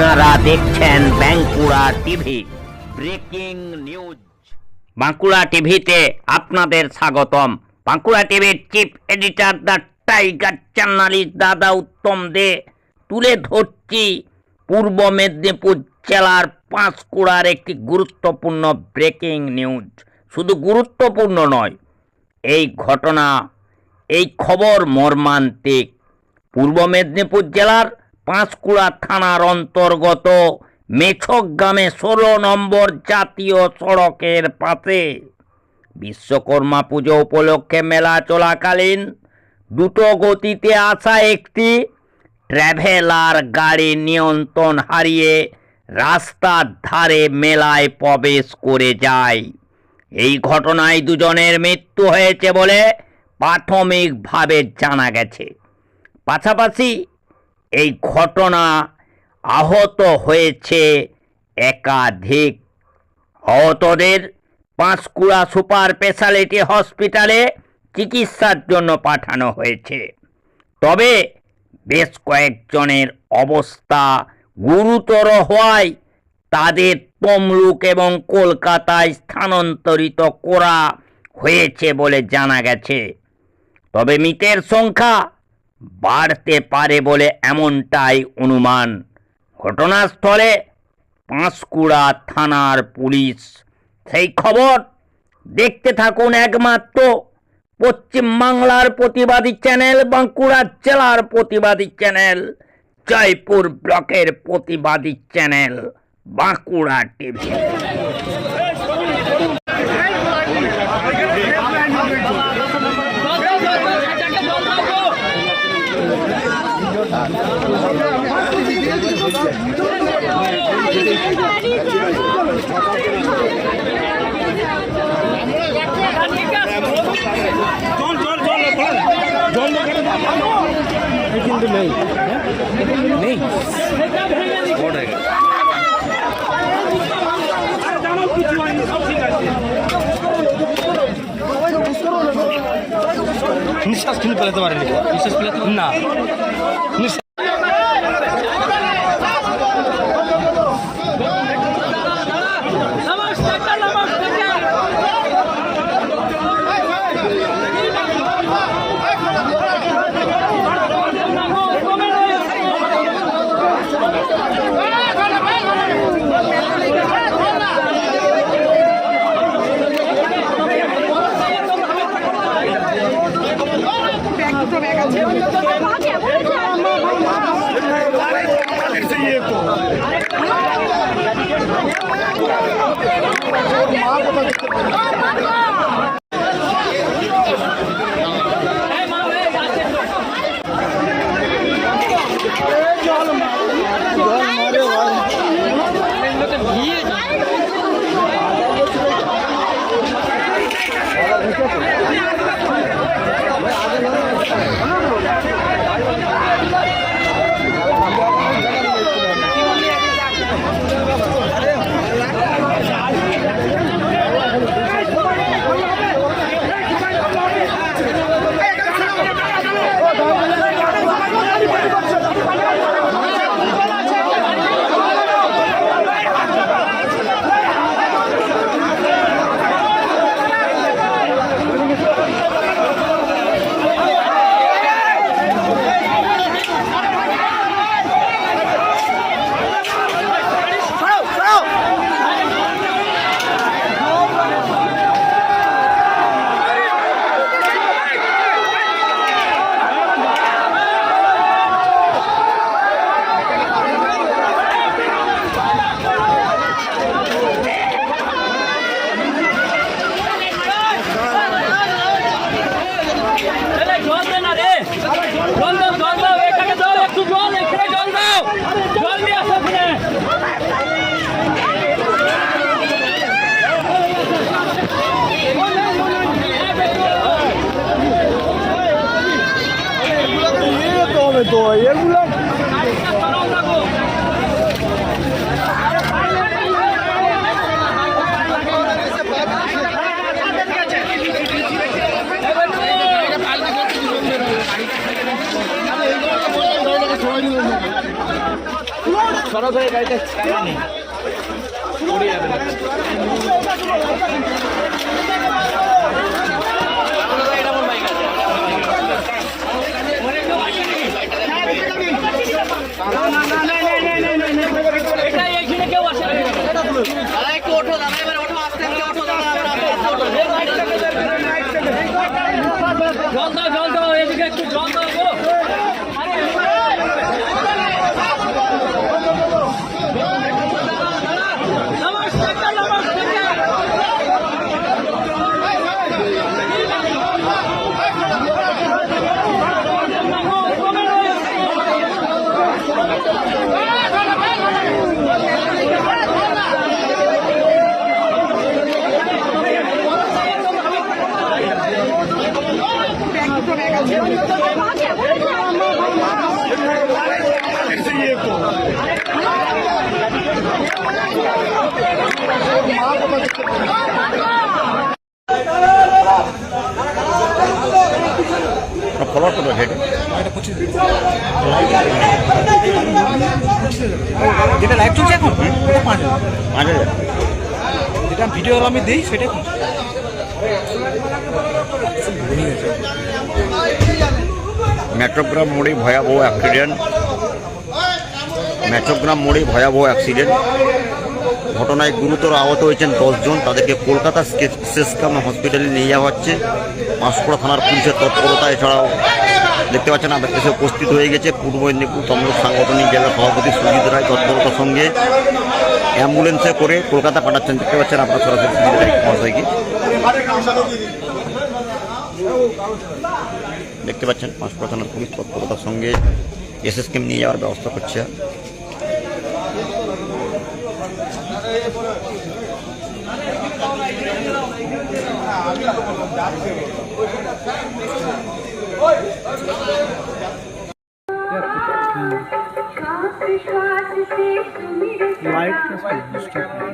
আপনারা দেখছেন Bankura TV. Breaking news. Bankura টিভিতে আপনাদের স্বাগতম। বাঁকুড়া টিভির chief editor the tiger journalist দাদা উত্তম দে। তুলে ধরছি পূর্ব মেদিনীপুর জেলার পাঁশকুড়ার একটি গুরুত্বপূর্ণ ব্রেকিং নিউজ। শুধু গুরুত্বপূর্ণ নয়, এই ঘটনা, এই খবর মর্মান্তিক। পূর্ব মেদিনীপুর জেলার পাঁশকুড়া থানার অন্তর্গত মেছক গ্রামে ষোলো নম্বর জাতীয় সড়কের পাশে বিশ্বকর্মা পুজো উপলক্ষে মেলা চলাকালীন দুটো গতিতে আসা একটি ট্র্যাভেলার গাড়ি নিয়ন্ত্রণ হারিয়ে রাস্তার ধারে মেলায় প্রবেশ করে যায়। এই ঘটনায় দুজনের মৃত্যু হয়েছে বলে প্রাথমিকভাবে জানা গেছে। পাশাপাশি এই ঘটনা আহত হয়েছে একাধিক। আহতদের পাঁশকুড়া সুপার স্পেশালিটি হসপিটালে চিকিৎসার জন্য পাঠানো হয়েছে। তবে বেশ কয়েকজনের অবস্থা গুরুতর হওয়ায় তাদের তমলুক এবং কলকাতায় স্থানান্তরিত করা হয়েছে বলে জানা গেছে। তবে মৃতের সংখ্যা বাড়তে পারে বলে এমনটাই অনুমান। ঘটনাস্থলে পাঁশকুড়া থানার পুলিশ। সেই খবর দেখতে থাকুন একমাত্র পশ্চিমবাংলার প্রতিবাদী চ্যানেল বাঁকুড়া জেলার প্রতিবাদী চ্যানেল, জয়পুর ব্লকের প্রতিবাদী চ্যানেল, বাঁকুড়া টিভি। কিন্তু নেই। নেই। নিঃশ্বাস কিন্তু ফেলাতে পারেনি। নিঃশ্বাস ফেলাতে না। সবাই এটা এইখানে কেউ আসে না। জল দাও জল দাও এদিকে একটু জল দাও গো নমস্কার নমস্কার ফলো করো হেড যেটা লাইভ চলছে এখন ওটা পাঁচ হাজার। যেটা ভিডিও আমি দিই সেটা মেট্রোগ্রাম মোড়ে ভয়াবহ অ্যাক্সিডেন্ট মেট্রোগ্রাম মোড়ে ভয়াবহ অ্যাক্সিডেন্ট ঘটনায় গুরুতর আহত হয়েছেন দশজন। তাদেরকে কলকাতা সেসকাম হসপিটালে নিয়ে যাওয়া হচ্ছে। পাঁশকুড়া থানার পুলিশের তৎপরতা এছাড়াও দেখতে পাচ্ছেন আমাদের এসে উপস্থিত হয়ে গেছে পূর্ব মেদিনীপুর তমলুক সাংগঠনিক জেলা সভাপতি সুজিত রায় তৎপরতার সঙ্গে। অ্যাম্বুলেন্সে করে কলকাতা পাঠাচ্ছেন। দেখতে পাচ্ছেন, আপনার সরাসরি সুজিত রায় মহাশয়কে। দেখতে পাচ্ছেন পাঁশকুড়া থানার পুলিশ তৎপরতার সঙ্গে এসএসকেম নিয়ে যাওয়ার ব্যবস্থা করছে। श्वास श्वास से सुमिर लाइट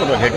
করো হেড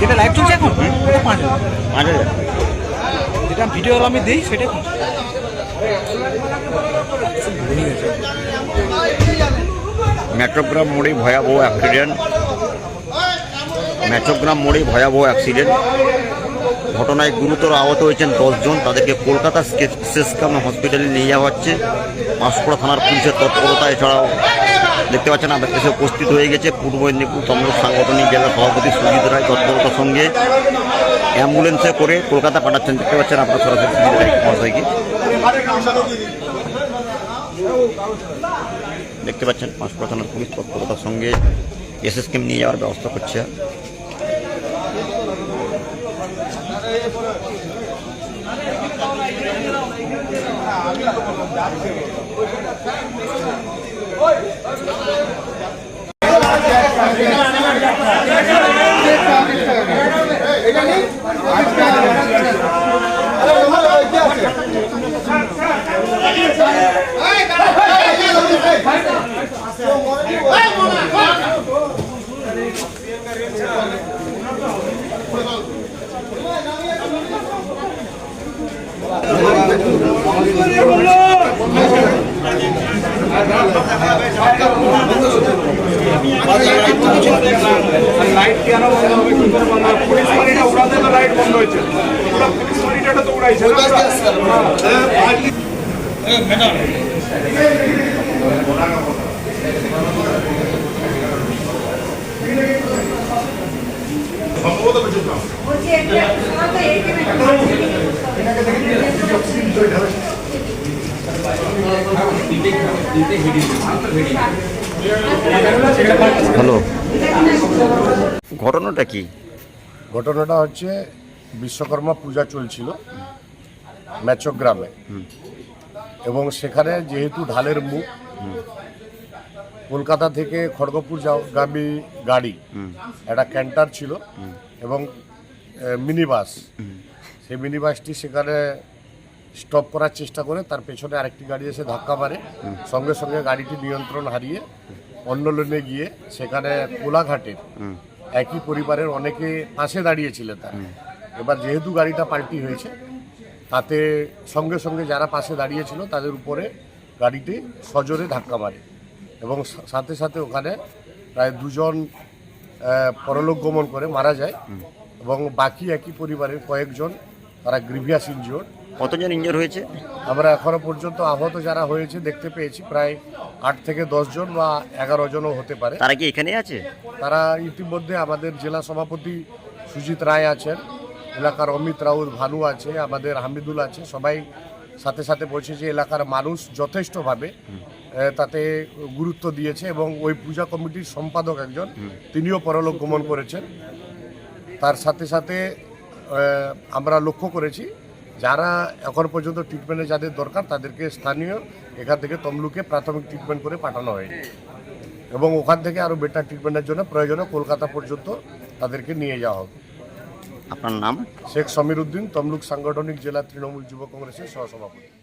যেটা লাইভ চলছে এখন? ওটা পাঁচ হাজার। পাঁচ হাজার। যেটা ভিডিও আমি দিই সেটা মেট্রোগ্রাম মোড়ে ভয়াবহ অ্যাক্সিডেন্ট মেচগ্রাম মোড়ে ভয়াবহ অ্যাক্সিডেন্ট ঘটনায় গুরুতর আহত হয়েছেন দশজন। তাদেরকে কলকাতা সেসকাম হসপিটালে নিয়ে যাওয়া হচ্ছে। পাঁশকুড়া থানার পুলিশের তৎপরতা এছাড়াও দেখতে পাচ্ছেন আমাদের কাছে উপস্থিত হয়ে গেছে পূর্ব মেদিনীপুর তমলুক সাংগঠনিক জেলা সভাপতি সুজিত রায় তৎপরতার সঙ্গে। অ্যাম্বুলেন্সে করে কলকাতা পাঠাচ্ছেন। দেখতে পাচ্ছেন, আপনার সরাসরি সুজিত রায় মহাশয়কে। দেখতে পাচ্ছেন থানার পুলিশ তৎপরতার সঙ্গে এসএসকেম নিয়ে যাওয়ার ব্যবস্থা করছে। Vamos, লাইট কেন বন্ধ হবে কি করে বন্ধ হবে পুলিশ গাড়িটা উড়াতে তো লাইট বন্ধ হয়েছে পুরো পুলিশ গাড়িটা তো উড়াইছে না হ্যালো ঘটনাটা কি? ঘটনাটা হচ্ছে বিশ্বকর্মা পূজা চলছিল ম্যাচগ্রামে। এবং সেখানে যেহেতু ঢালের মুখ কলকাতা থেকে খড়গপুর যাওয়াগামী গাড়ি একটা ক্যান্টার ছিল এবং মিনি বাস সেই মিনি বাসটি সেখানে স্টপ করার চেষ্টা করে, তার পেছনে আরেকটি গাড়ি এসে ধাক্কা মারে। সঙ্গে সঙ্গে গাড়িটি নিয়ন্ত্রণ হারিয়ে অন্য লেনে গিয়ে সেখানে কোলাঘাটের একই পরিবারের অনেকে পাশে দাঁড়িয়েছিলেন তার। এবার যেহেতু গাড়িটা পাল্টি হয়েছে, তাতে সঙ্গে সঙ্গে যারা পাশে দাঁড়িয়েছিল তাদের উপরে গাড়িটি সজোরে ধাক্কা মারে এবং সাথে সাথে ওখানে প্রায় দুজন পরলোক গমন করে মারা যায় এবং বাকি একই পরিবারের কয়েকজন তারা গ্রিভিয়াস ইনজিওর কতজন ইঞ্জোর হয়েছে? আমরা এখনও পর্যন্ত আহত যারা হয়েছে দেখতে পেয়েছি প্রায় আট থেকে দশ জন বা এগারো জনও হতে পারে। তারা কি এখানে আছে? তারা ইতিমধ্যে আমাদের জেলা সভাপতি সুজিত রায় আছেন এলাকার অমিত রাউত ভানু আছে আমাদের হামিদুল আছে সবাই সাথে সাথে বলছে যে এলাকার মানুষ যথেষ্টভাবে তাতে গুরুত্ব দিয়েছে এবং ওই পূজা কমিটির সম্পাদক একজন তিনিও পরলোক গমন করেছেন। তার সাথে সাথে আমরা লক্ষ্য করেছি যারা এখন পর্যন্ত ট্রিটমেন্টে যাদের দরকার তাদেরকে স্থানীয় এখান থেকে তমলুকে প্রাথমিক ট্রিটমেন্ট করে পাঠানো হয়নি। এবং ওখান থেকে আরও বেটার ট্রিটমেন্টের জন্য প্রয়োজনে কলকাতা পর্যন্ত তাদেরকে নিয়ে যাওয়া হবে। আপনার নাম? শেখ সমীর উদ্দিন তমলুক সাংগঠনিক জেলা তৃণমূল যুব কংগ্রেসের সহসভাপতি।